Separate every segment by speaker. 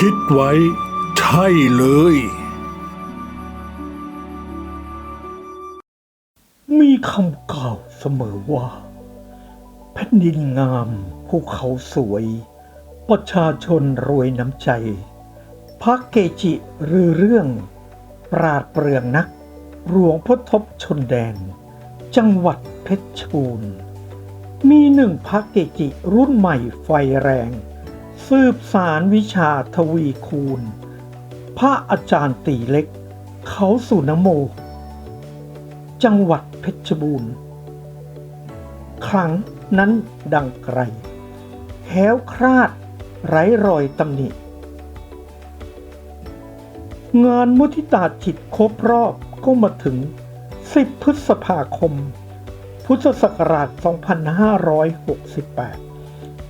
Speaker 1: คิดไว้ ใช่เลย
Speaker 2: มีคำกล่าวเสมอว่าแผ่นดินงามภูเขาสวย ประชาชนรวยน้ำใจ พระเกจิหรือเรื่อง ปราดเปรื่องนัก หลวงพ่อทบชนแดน จังหวัดเพชรบูรณ์มีหนึ่งพระเกจิรุ่นใหม่ไฟแรง สืบสารวิชาทวีคูณ พระอาจารย์ตีเล็ก เขาสุนโม จังหวัดเพชรบูรณ์ ครั้งนั้นดังไกลแค้วคลาดไร้รอยตำหนิ งานมุทิตาจิตครบรอบก็มาถึง 10 พฤษภาคม พุทธศักราช 2568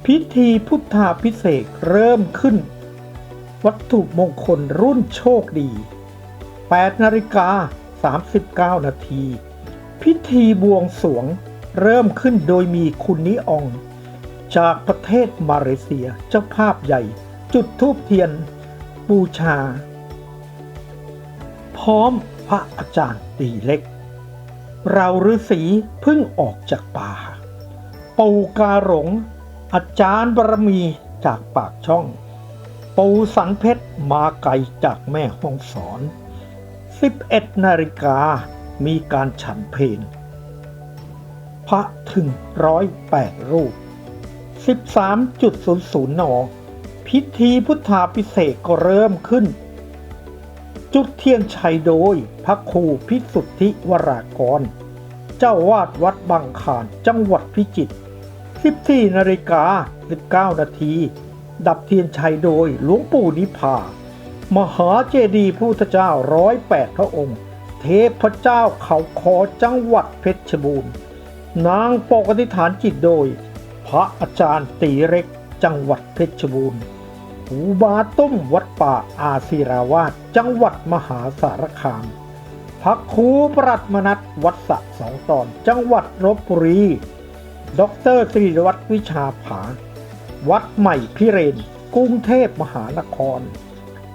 Speaker 2: พิธีพุทธาพิเศษเริ่มขึ้น วัตถุมงคลรุ่นโชคดี 8นาฬิกา 39 นาที พิธีบวงสวงเริ่มขึ้นโดยมีคุณนิออง จากประเทศมาเลเซียเจ้าภาพใหญ่ จุดธูปเทียน บูชา พร้อมพระอาจารย์ตีเล็ก เราฤาษีเพิ่งออกจากป่า ปูกาหลง อาจารย์บารมีจากปากช่อง ปูสันเพชรมาไกลจากแม่ห้องสอน 11 นาฬิกามีการฉันเพลพระถึงร้อยแปดรูป 13.00 น พิธีพุทธาพิเศษกก็เริ่มขึ้น จุดเทียนชัยโดยพระครูพิสุทธิวรากร เจ้าวาดวัดบางขานจังหวัดพิจิตร 14นาฬิกา 19 นาที ดับเทียนชัยโดยหลวงปู่นิพามหาเจดีย์พุทธเจ้าร้อยแปดพระองค์ เทพเจ้าเขาคอจังหวัดเพชรบูรณ์ นางปกอธิฐานจิตโดย พระอาจารย์ตีเล็กจังหวัดเพชรบูรณ์หูบาตุ้มวัดป่าอาศิราวาสจังหวัดมหาสารคามพระครูปรัตมนัตวัดสะสองตอนจังหวัดลบบุรี ดรตรีวัฒน์วิชาผา วัดใหม่พิเรน กรุงเทพมหานคร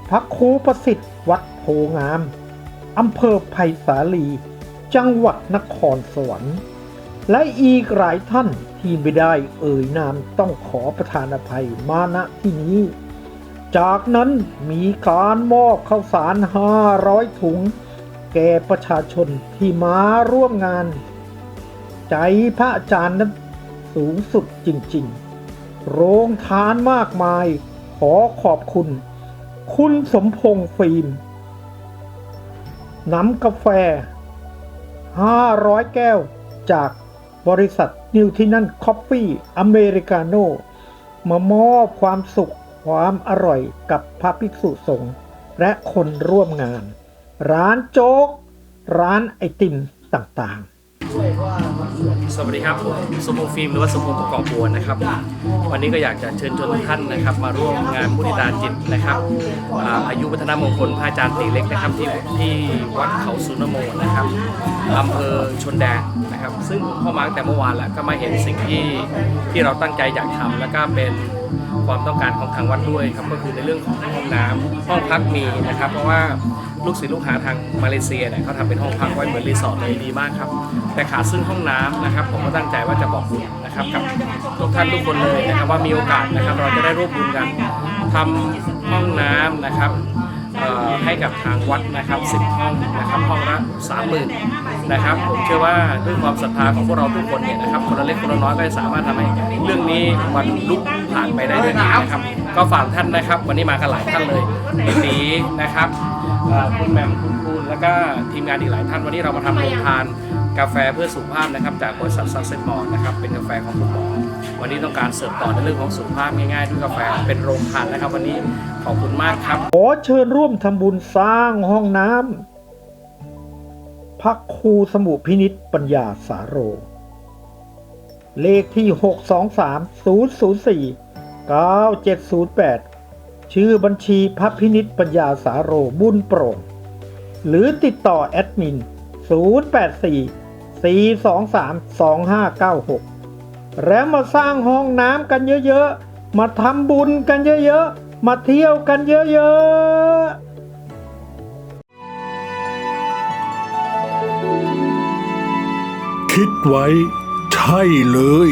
Speaker 2: พระครูประสิทธิ์วัดโพงาม อำเภอไผ่สาลี จังหวัดนครสวรรค์ และอีกหลายท่านที่ไม่ได้เอ่ยนามต้องขอประทานอภัยมาณที่นี้ จากนั้นมีการมอบข้าวสาร 500 ถุง แก่ประชาชนที่มาร่วมงาน ใจพระอาจารย์นั้น สูงสุดจริงๆ โรงทานมากมาย ขอขอบคุณ คุณสมพงษ์ฟิล์ม น้ำกาแฟ 500 แก้ว จากบริษัทนิวทินันคอฟฟี่อเมริกาโน่มามอบความสุขความอร่อยกับพระภิกษุสงฆ์และคนร่วมงาน ร้านโจ๊ก ร้านไอติมต่างๆ
Speaker 3: สวัสดีครับผมสมพงษ์ฟิล์มหรือว่าสมพงษ์ประกอบบัวนะครับ วันนี้ก็อยากจะเชิญชวนทุกท่านนะครับ มาร่วมงานมุทิตาจิตนะครับอ่าอายุวัฒนมงคลพระอาจารย์ตีเล็กนะครับที่ที่วัดเขาสุนโมนะครับอำเภอชนแดนนะครับ ซึ่งเข้ามาตั้งแต่เมื่อวานแล้วก็มาเห็นสิ่งที่ที่เราตั้งใจอยากทำแล้วก็เป็น ความต้องการของทางวัดด้วยครับก็คือในเรื่องของห้องน้ำห้องพักมีนะครับ เพราะว่าลูกศิษย์ลูกหาทางมาเลเซียเนี่ยเขาทำเป็นห้องพักไว้เหมือนรีสอร์ทเลยดีมากครับ แต่ขาดซึ่งห้องน้ำนะครับ ผมก็ตั้งใจว่าจะบอกบุญนะครับกับทุกท่านทุกคนเลยนะครับว่ามีโอกาสนะครับเราจะได้ร่วมบุญกันทำห้องน้ำนะครับ ให้กับทางวัดนะครับ10ห้องนะครับห้องละ30,000นะครับผมเชื่อว่าด้วยความศรัทธาของพวกเราทุกคนเนี่ยนะครับคนละเล็กคนละน้อยก็จะสามารถทำให้เรื่องนี้มันลุกผ่านไปได้ด้วยดีนะครับ ก็ฝากท่านนะครับ วันนี้มากันหลายท่านเลยพี่ตีนะครับคุณแหม่มคุณคูณแล้วก็ทีมงานอีกหลายท่านวันนี้เรามาทำโรงทานกาแฟเพื่อสุขภาพนะครับ จากบริษัทซักเซนมอลนะครับเป็นกาแฟของคุณหมอ วันนี้ต้องการเสริมต่อในเรื่องของสุขภาพง่ายๆด้วยกาแฟเป็นโรงทานนะครับ วันนี้ขอบคุณมากครับ
Speaker 2: ขอเชิญร่วมทำบุญสร้างห้องน้ำพระครูสมุพินิษปัญญาสาโร เลขที่ 623 004 9708 ชื่อบัญชีพระพินิษปัญญาสาโรบุญโปร่ง หรือติดต่อแอดมิน 084 423 2596 แล้วมาสร้างห้องน้ำกันเยอะๆ มาทำบุญกันเยอะๆ มาเที่ยวกันเยอะๆ
Speaker 1: คิดไว้ใช่เลย